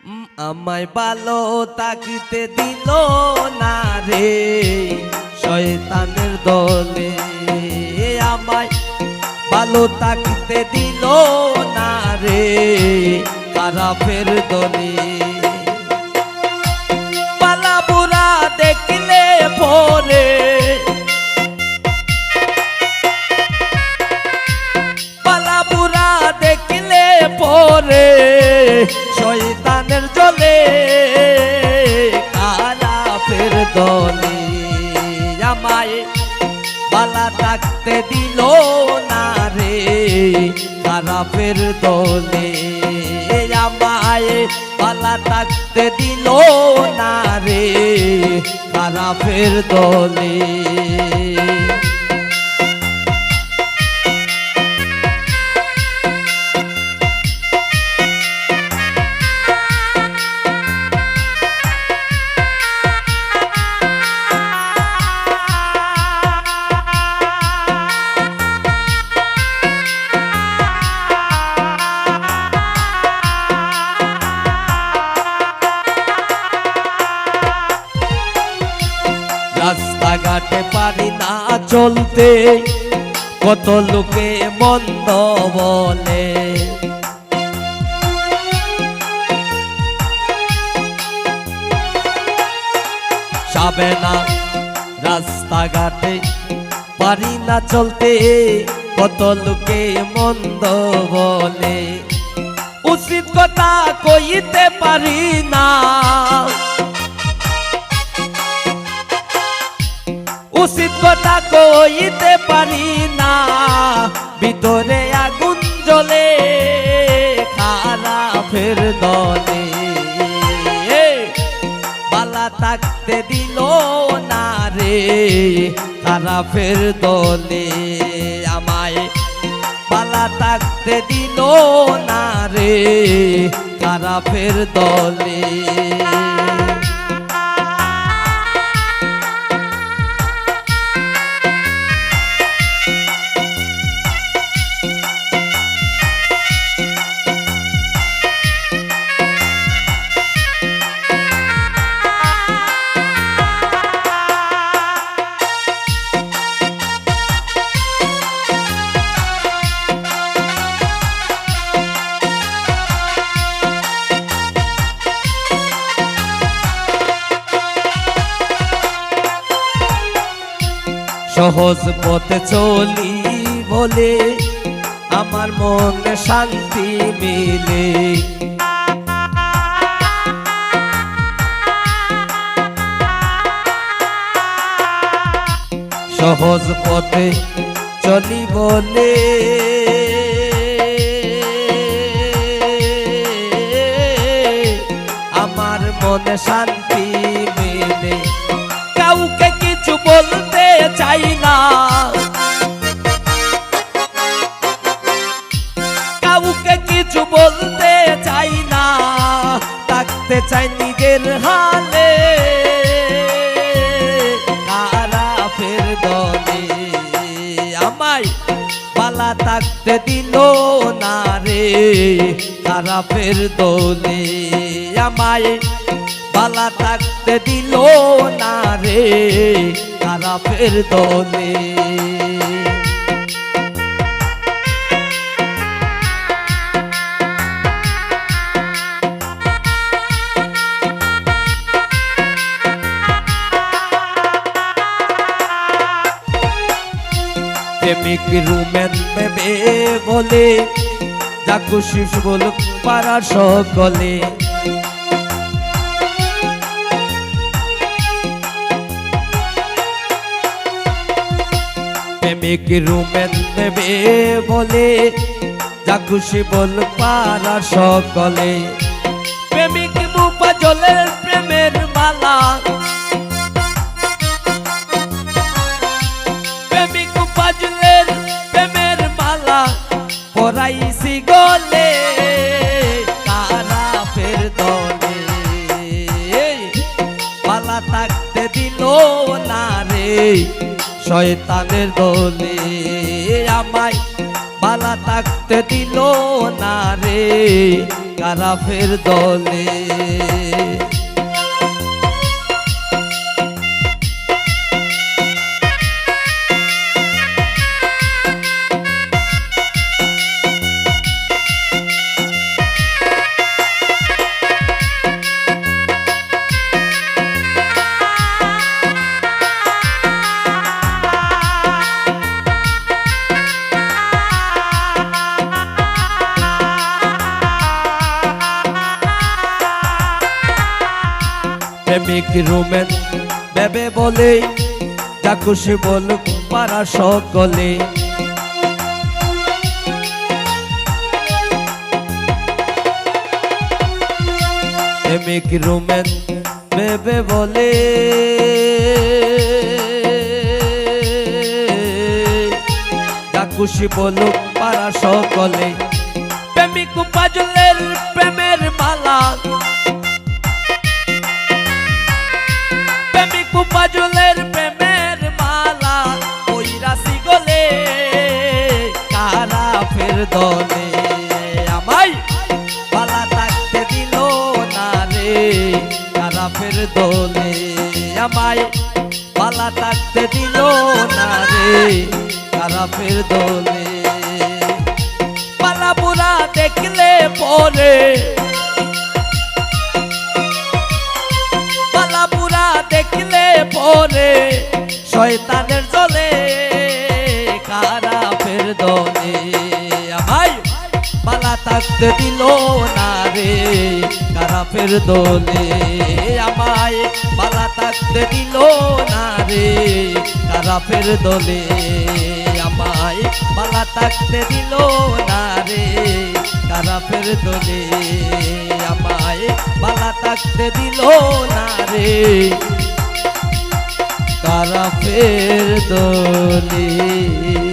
আমায় ভালো তাকিতে দিল না রে, শয়তানের দলে। আমায় ভালো তাকিতে দিল না রে খারাপের দলে। পালা বুড়া দেখলে পরে আমায় বালা থাকতে দিল না রে খারাপের দলে। আমায় বালা থাকতে দিল না রে খারাপের দলে। রাস্তাঘাটে পারি না চলতে। কত লোকে মন্দ বলে। যাবে না রাস্তাঘাটে, পারি না চলতে। কত লোকে মন্দ বলে। উচিত কথা কইতে পারি না। উচিত কথা কইতে পারি না। ভিতরে আগুন জ্বলে, খারাপের দলে। বালা থাকতে দিল না রে, খারাপের দলে। আমায় বালা থাকতে দিল না রে, খারাপের দলে। সহজ পথে চলি বলে আমার মনে শান্তি মিলে। সহজ পথে চলি বলে আমার মনে শান্তি মিলে। কাউকে কিছু বলতে চাই না। কাউকে কিছু বলতে চাই না। থাকতে চাই নিজের হালে খারাপের দলে আমায় পালা থাকতে দিল না রে। খারাপের দলে আমায় পালা থাকতে দিল না রে। খারাপের দলে। বলে যা খুশি বল পাড়া সকলে। প্রেমিক রুমেন নেবে বলে যা খুশি বল পারা সকলে। প্রেমিক মুপা জলের শয়তানের দলে আমায় পালা থাকতে দিল না রে কারাফের দলে। প্রেমিক রুমেন বেবে বলে, যা খুশি বলুক পারা সকলে। প্রেমিক রুমেন বেবে বলে, যা খুশি বলুক পারা সকলে। প্রেমিক পাজলের প্রেমের মালা পাজলের প্রেমের মালা ওই রাশি গলে কারা ফের দলে আমায় পালা থাকতে দিল না রে, কারা ফের দলে আমায় পালা থাকতে দিল না রে, কারা ফের দলে পালা বুড়া দেখলে পরে পরে শয়তানের জলে কারা ফের দলে। আমায় পালা থাকতে দিল না রে কারা ফের দলে। আমায় পালা থাকতে দিল না রে কারা ফের দলে। আমায় পালা থাকতে দিল না রে কারা ফের দলে। আমায় পালা থাকতে দিল না রে কারা ফের দলে।